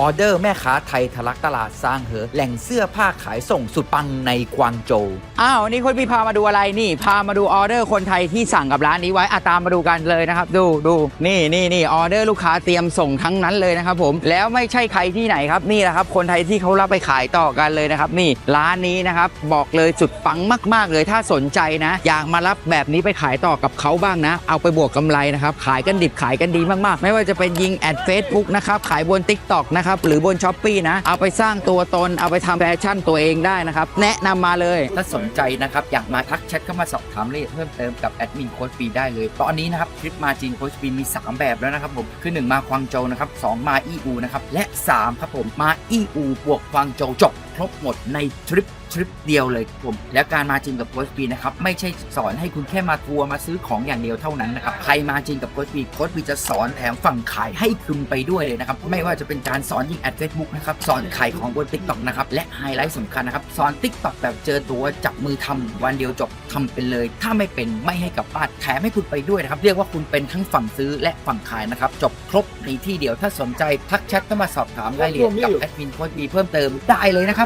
ออเดอร์แม่ค้าไทยทะลักตลาดสร้างเหอแหล่งเสื้อผ้าขายส่งสุดปังในกวางโจว อ้าววันนี้คุณพี่พามาดูอะไรนี่ พามาดูออเดอร์คนไทยที่สั่งกับร้านนี้ไว้อะตามมาดูกันเลยนะครับ ดูดูนี่นี่นี่ออเดอร์ลูกค้าเตรียมส่งทั้งนั้นเลยนะครับผมแล้วไม่ใช่ใครที่ไหนครับนี่แหละครับ คนไทยที่เขารับไปขายต่อกันเลยนะครับ นี่ร้านนี้นะครับบอกเลยจุดปังมาก ๆ เลยถ้าสนใจนะ อยากมารับแบบนี้ไปขายต่อกับเขาบ้างนะ เอาไปบวกกำไรนะครับขายกันดิบขายกันดีมากๆ ไม่ว่าจะเป็นยิงแอดเฟซบุ๊กนะครับขายบน Tik t o อกนะครับหรือบนช้อปปีนะเอาไปสร้างตัวตนเอาไปทำแฟชั่นตัวเองได้นะครับแนะนำมาเลยถ้าสนใจนะครับอยากมาทักแชทเข้ามาสอบถามรายละเอียดเพิ่มเติมกับแอดมินโค้ชปีได้เลยตอนนี้นะครับทริปมาจีนโค้ชปีมี 3 แบบแล้วนะครับผมคือ 1 มาควางโจนะครับสองมาอีอูนะครับและ 3 ครับผมมาอีอูบวกควางโจจบ ครบหมดในทริปทริปเดียวเลยครับผม แล้วการมาจีนกับโค้ชปีนะครับ ไม่ใช่สอนให้คุณแค่มาทัวร์มาซื้อของอย่างเดียวเท่านั้นนะครับ ใครมาจีนกับโค้ชปีโค้ชปีจะสอนแถมฝั่งขายให้คุณไปด้วยเลยนะครับ ไม่ว่าจะเป็นการสอนยิงแอดเฟซบุ๊กนะครับ สอนขายของบน t ิ k t o k นะครับ และไฮไลท์สำคัญนะครับ สอน t ิ k t o k แบบเจอตัวจับมือทำวันเดียวจบทำเป็นเลย ถ้าไม่เป็นไม่ให้กลับบ้านแถมให้คุณไปด้วยนะครับ เรียกว่าคุณเป็นทั้งฝั่งซื้อและฝั่งขายนะครับ จบครบในที่เดียว ถ้าสนใจทักแชทเข้ามาสอบถามรายละเอียดกับแอดมินโค้ชบีเพิ่มเติมได้เลยนะครับ